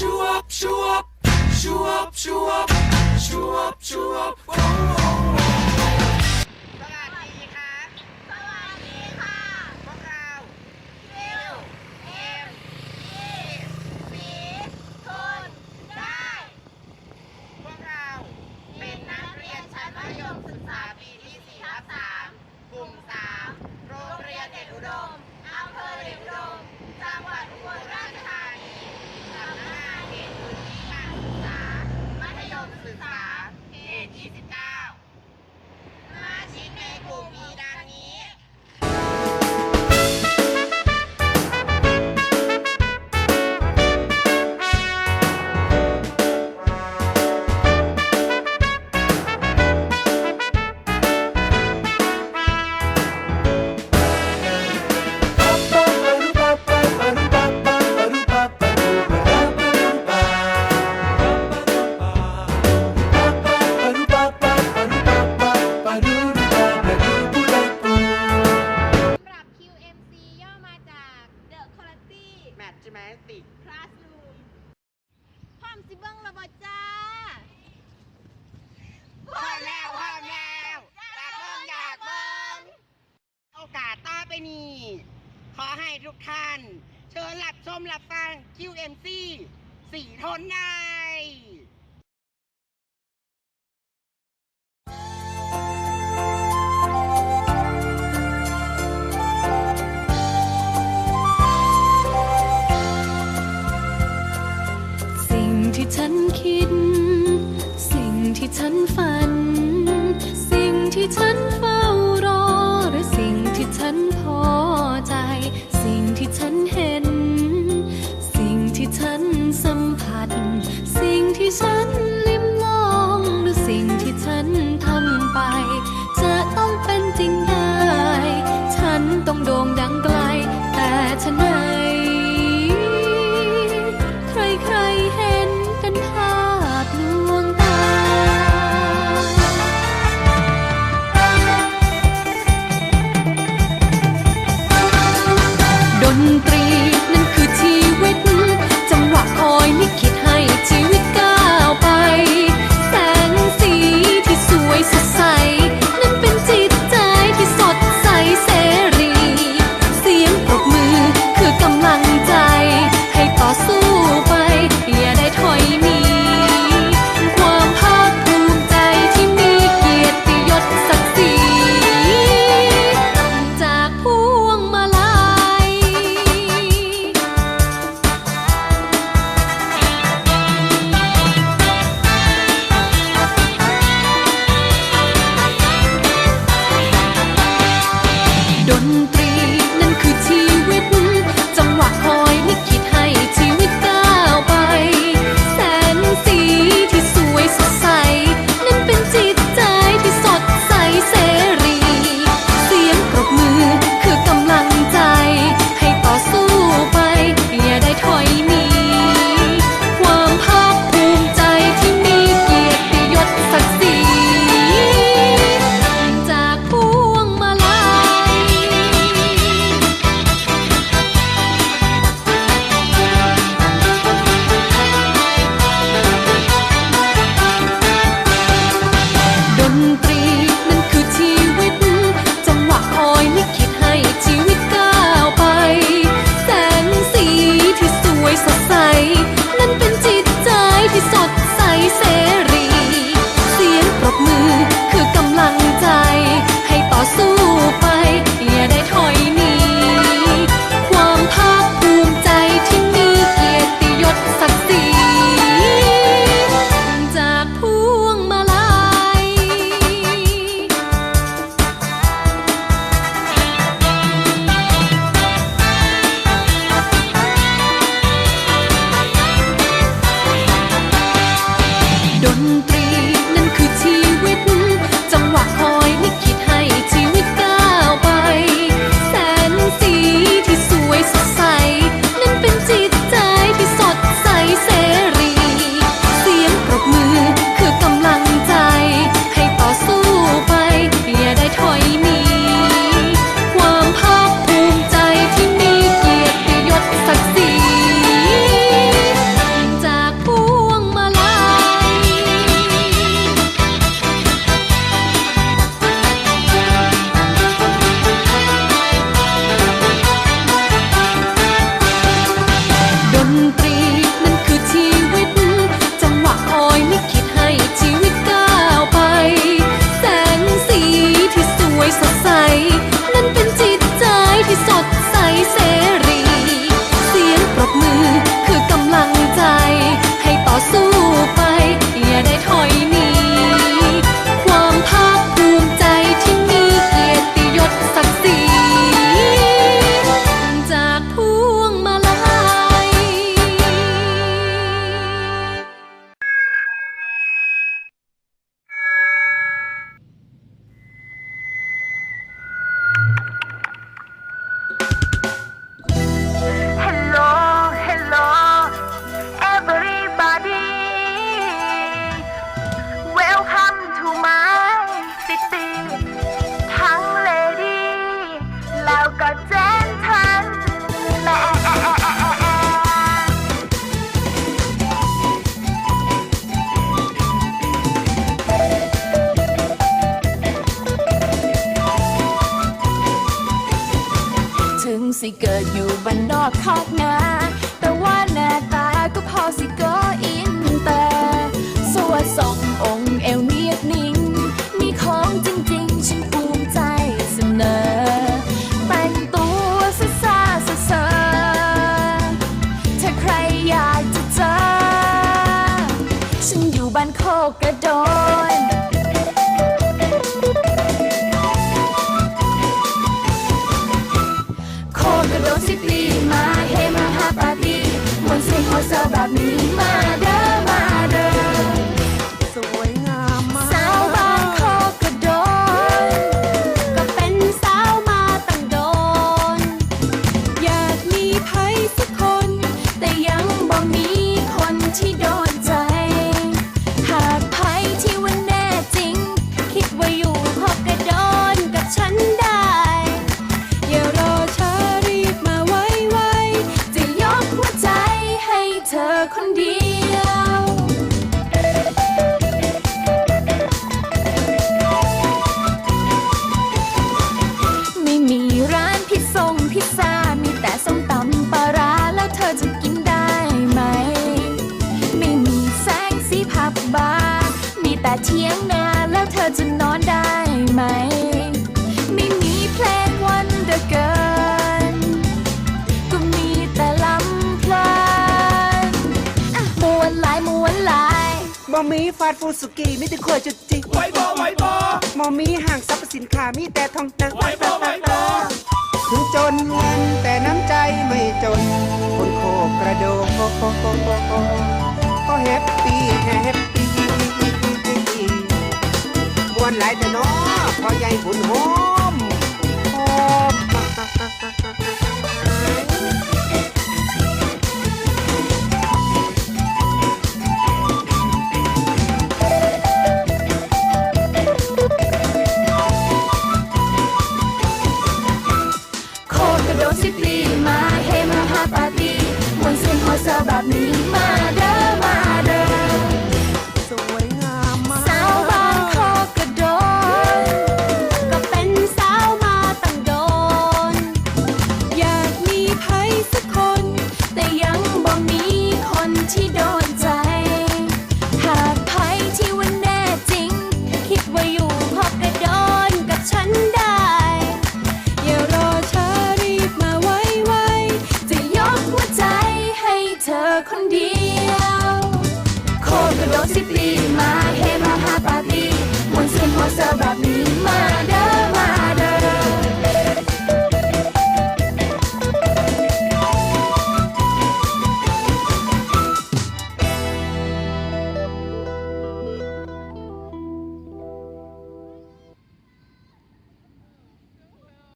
Shoo up, shoo up, shoo up, shoo up, shoo up, shoo up. Whoa, whoa. dramatic classroom พร้อมสิเบิ้งระบจ้าพ่อแม่พ่อแมวอยากเบิ้งอยากเบิ้งโอกาสต่อไปนี้ ขอให้ทุกท่าน เชิญรับชมรับฟัง QMC สี่ทนนา ฉันฝัน สิ่งที่ฉันฝัน 断。 สิเกิดอยู่บ้านนอกคอกนา 60 ปี มาเฮมาฮาปาร์ตีมวนเสียงโอเซาแบบนี้มาได้ จะนอนได้ไหม ไม่มีเพลงวันเดอเกินก็มีแต่ลำเพลินอะมวนหลายมวนหลายบะหมี่ฟาดฟูสุกี้มีแต่ขวดจุดจิกไหวบอไหวบอมอมีห้างสรรพสินค้ามีแต่ทองตังไหวบอไหวบอถึงจนเงินแต่น้ำใจไม่จน คนโคกกระโดงก็ หลายแต่น้อพอใหญ่บุญโห